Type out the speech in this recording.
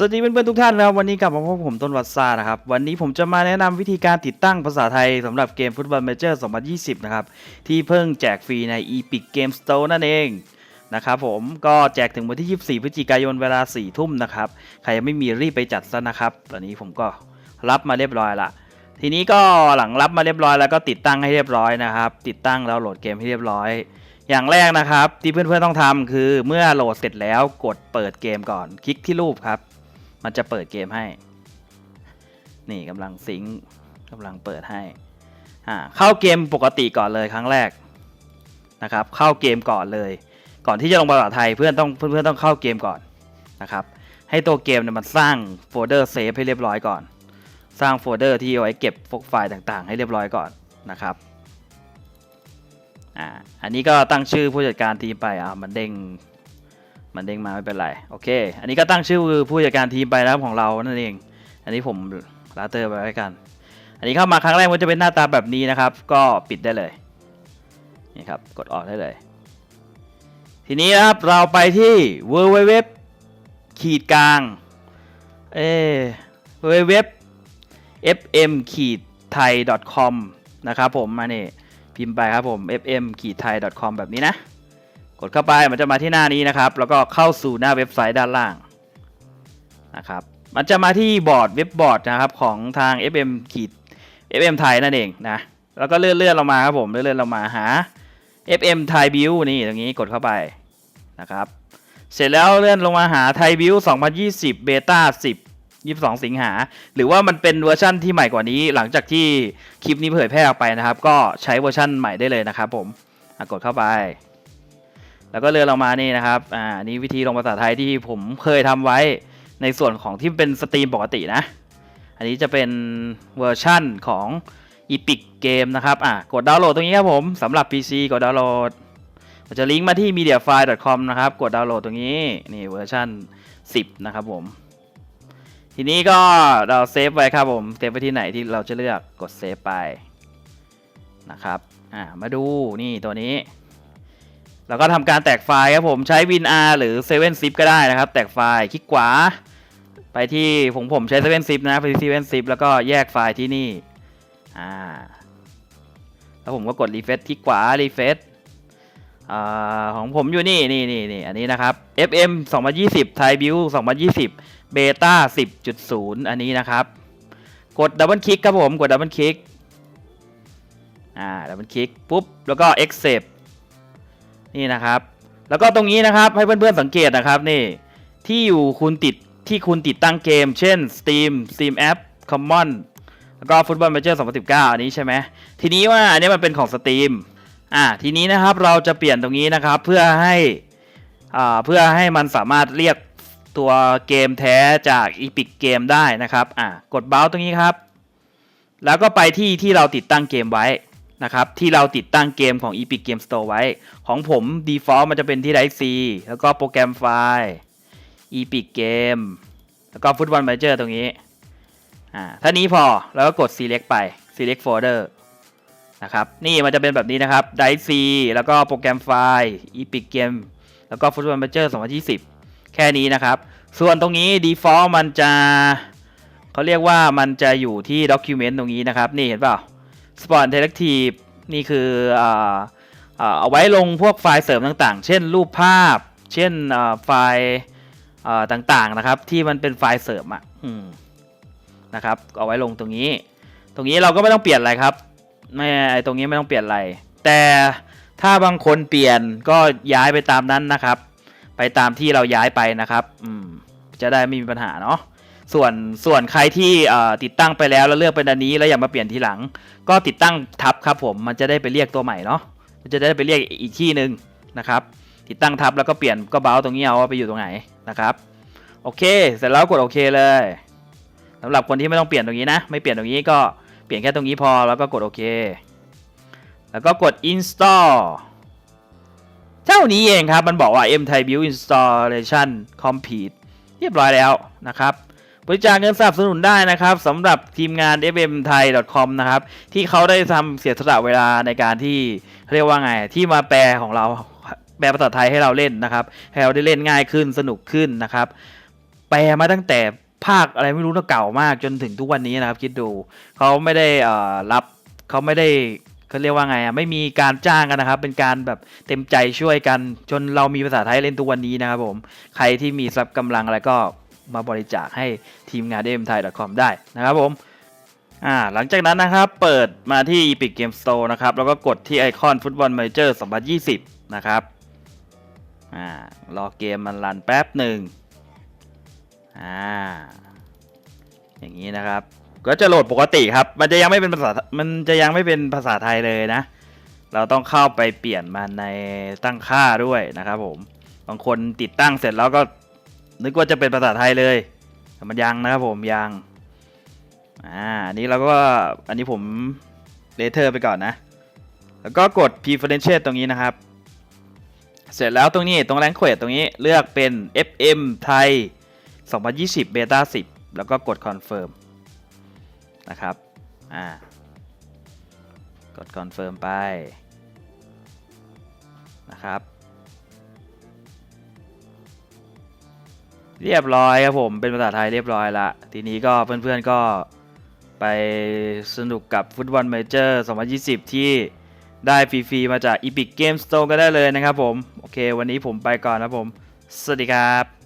สวัสดีเพื่อนๆทุกท่านนะครับวันนี้กลับมาพบผมต้นวัดซานะครับวันนี้ผมจะมาแนะนำวิธีการติดตั้งภาษาไทยสำหรับเกมฟุตบอลเมเจอร์ 2020 นะครับที่เพิ่งแจกฟรีใน Epic Game Store นั่นเองนะครับผมก็แจกถึงวันที่ 24 พฤศจิกายนเวลา 4 ทุ่มนะครับใครยังไม่มีรีบไปจัดซะนะครับ ตอนนี้ผมก็รับมาเรียบร้อยละทีนี้ก็หลังรับมาเรียบร้อยแล้วก็ติดตั้งให้เรียบร้อยนะครับ ติดตั้งแล้วโหลดเกมให้เรียบร้อย อย่างแรกนะครับที่เพื่อนๆต้องทำคือเมื่อโหลดเสร็จแล้วกดเปิดเกมก่อน คลิกที่รูปครับ มันจะเปิดเกมให้ นี่กำลังซิงค์กำลังเปิดให้อ่าเข้าเกมปกติก่อนเลยครั้งแรกนะครับ เข้าเกมก่อนเลย ก่อนที่จะลงภาษาไทยเพื่อนต้องเพื่อนๆต้องเข้าเกมก่อนนะครับ ให้ตัวเกมเนี่ยมันสร้างโฟลเดอร์เซฟให้เรียบร้อยก่อน สร้างโฟลเดอร์ที่เอาไว้เก็บพวกไฟล์ต่างๆ ให้เรียบร้อยก่อนนะครับอ่าอันนี้ก็ตั้งชื่อผู้จัดการทีมไปอ่ามันเด้ง มันเด้งมาไม่เป็นไรโอเค อันนี้ก็ตั้งชื่อผู้จัดการทีมไปแล้วของเรานั่นเอง อันนี้ผมลาเตอร์ไปไว้กัน อันนี้เข้ามาครั้งแรกมันจะเป็นหน้าตาแบบนี้นะครับ ก็ปิดได้เลยนี่ครับกดออกได้เลย ทีนี้นะครับเราไปที่ w w w ขีดกลางเอ w w w fm ขีดไทย com นะครับผมมาเนี่ยพิมพ์ไปครับผม fm ขีดไทย com แบบนี้นะ กดเข้าไปมันจะมาที่หน้านี้นะครับ แล้วก็เข้าสู่หน้าเว็บไซต์ด้านล่างนะครับ มันจะมาที่บอร์ดเว็บบอร์ดนะครับของทาง FM ขีด FM ไทยนั่นเองนะแล้วก็เลื่อนเลื่อนลงมาครับผมเลื่อนเลื่อนลงมาหา FM ไทยบิวนี่ตรงนี้กดเข้าไปนะครับ เสร็จแล้วเลื่อนลงมาหาไทยบิว2020เบต้า10 22 สิงหา หรือว่ามันเป็นเวอร์ชั่นที่ใหม่กว่านี้ หลังจากที่คลิปนี้เผยแพร่ออกไปนะครับ ก็ใช้เวอร์ชั่นใหม่ได้เลยนะครับผมกดเข้าไป แล้วก็เลื่อนลงมานี่นะครับ อ่า นี่วิธีลงภาษาไทยที่ผมเคยทำไว้ในส่วนของที่เป็นสตรีมปกตินะ อันนี้จะเป็นเวอร์ชั่นของ Epic Game นะครับ อะกดดาวน์โหลดตรงนี้ครับผมสำหรับ PC กดดาวน์โหลดมันจะลิงก์มาที่ mediafire.com นะครับ กดดาวน์โหลดตรงนี้ นี่เวอร์ชัน10 นะครับผม ทีนี้ก็เราเซฟไว้ครับผม เซฟไว้ที่ไหนที่เราจะเลือก กดเซฟไปนะครับ อ่า มาดูนี่ตัวนี้ แล้วก็ทำการแตกไฟล์ครับผมใช้ WinR หรือ 7zip ก็ได้นะครับ แตกไฟล์คลิกขวา ไปที่ผมผมใช้ 7zip นะไปที่ 7zip แล้วก็แยกไฟล์ที่นี่อ่าแล้วผมก็กด refresh คลิกขวา refresh อ่าของผมอยู่นี่นี่นี่นี่อันนี้นะครับ FM 2020 Thai Build 2020 Beta 10.0 อันนี้นะครับ กดดับเบิลคลิกครับผมกดดับเบิลคลิกอ่าดับเบิลคลิกปุ๊บ แล้วก็ accept นี่นะครับ แล้วก็ตรงนี้นะครับให้เพื่อนๆสังเกตนะครับนี่ที่อยู่คุณติดที่คุณติดตั้งเกม เช่น Steam Steam App Common แล้วก็ Football Manager 2019 อันนี้ใช่ไหมทีนี้ว่าอันนี้มันเป็นของ Steam อ่าทีนี้นะครับเราจะเปลี่ยนตรงนี้นะครับเพื่อให้อ่าเพื่อให้มันสามารถเรียกตัวเกมแท้จาก Epic Game ได้นะครับอ่ากดเบราว์ตรงนี้ครับ แล้วก็ไปที่ที่เราติดตั้งเกมไว้ นะครับที่เราติดตั้งเกมของ Epic Game Store ไว้ ของผม default มันจะเป็นที่ Drive C แล้วก็โปรแกรมไฟล์ Epic Game แล้วก็ Football Manager ตรงนี้อ่าถ้านี้พอแล้วก็กด select ไป select folder นะครับนี่มันจะเป็นแบบนี้นะครับ Drive C แล้วก็โปรแกรมไฟล์ Epic Game แล้วก็ Football Manager 2020 แค่นี้นะครับ ส่วนตรงนี้ default มันจะเขาเรียกว่ามันจะอยู่ที่ document ตรงนี้นะครับ นี่เห็นเปล่า Sport Interactive นี่คือออเอาไว้ลงพวกไฟล์เสริมต่างๆ เช่นรูปภาพ เช่นไฟล์ต่างๆนะครับ ที่มันเป็นไฟล์เสริมอะนะครับ เอาไว้ลงตรงนี้ ตรงนี้เราก็ไม่ต้องเปลี่ยนอะไรครับไม่ไอตรงนี้ไม่ต้องเปลี่ยนอะไร แต่ถ้าบางคนเปลี่ยนก็ย้ายไปตามนั้นนะครับ ไปตามที่เราย้ายไปนะครับจะได้ไม่มีปัญหาเนาะ ส่วนส่วนใครที่ติดตั้งไปแล้วแล้วเลือกเป็นอันนี้แล้วอยากมาเปลี่ยนทีหลัง ก็ติดตั้งทับครับผมมันจะได้ไปเรียกตัวใหม่เนาะมันจะได้ไปเรียกอีกที่หนึ่งนะครับ ติดตั้งทับแล้วก็เปลี่ยนก็เบราว์ตรงนี้เอาว่าไปอยู่ตรงไหนนะครับโอเค เสร็จแล้วกดโอเคเลยสำหรับคนที่ไม่ต้องเปลี่ยนตรงนี้นะ ไม่เปลี่ยนตรงนี้ก็เปลี่ยนแค่ตรงนี้พอแล้วก็กดโอเค แล้วก็กด install เท่านี้เองครับ มันบอกว่า m thai build installation complete เรียบร้อยแล้วนะครับ บริจาคเงินสนับสนุนได้นะครับสำหรับทีมงาน fmthai.com นะครับที่เขาได้ทำเสียสละเวลาในการที่เรียกว่าไงที่มาแปลของเราแปลภาษาไทยให้เราเล่นนะครับให้เราได้เล่นง่ายขึ้นสนุกขึ้นนะครับ แปลมาตั้งแต่ภาคอะไรไม่รู้นะเก่ามากจนถึงทุกวันนี้นะครับคิดดูเขาไม่ได้รับเขาไม่ได้เขาเรียกว่าไงอะไม่มีการจ้างกันนะครับ เป็นการแบบเต็มใจช่วยกัน จนเรามีภาษาไทยเล่นทุกวันนี้นะครับผม ใครที่มีทรัพย์กำลังอะไรก็ มาบริจาคให้ทีมงาน d m t h a i c o m ได้นะครับผมอ่าหลังจากนั้นนะครับเปิดมาที่ Epic Game Store นะครับแล้วก็กดที่ไอคอนฟุตบอล a มเจอร์2020 นะครับอ่ารอเกมมันรันแป๊บหนึ่งอ่าอย่างนี้นะครับ ก็จะโหลดปกติครับ มันจะยังไม่เป็นภาษา มันจะยังไม่เป็นภาษาไทยเลยนะ เราต้องเข้าไปเปลี่ยนมันในตั้งค่าด้วยนะครับผม บางคนติดตั้งเสร็จแล้วก็ นึกว่าจะเป็นภาษาไทยเลยแต่มันยังนะครับผมยังอ่าอันนี้เราก็อันนี้ผมเลเทอร์ไปก่อนนะ แล้วก็กด preferential ตรงนี้นะครับ เสร็จแล้วตรงนี้ตรง language ตรงนี้เลือกเป็น FM ไทย 2020 beta 10 แล้วก็กด confirm นะครับอ่ากด confirm ไปนะครับ เรียบร้อยครับผมเป็นภาษาไทยเรียบร้อยละทีนี้ก็เพื่อนๆก็ไปสนุกกับฟุตบอลเมเจอร์ 2020 ที่ได้ฟรีๆมาจาก Epic Game Store ก็ได้เลยนะครับผม โอเค วันนี้ผมไปก่อนนะผม สวัสดีครับ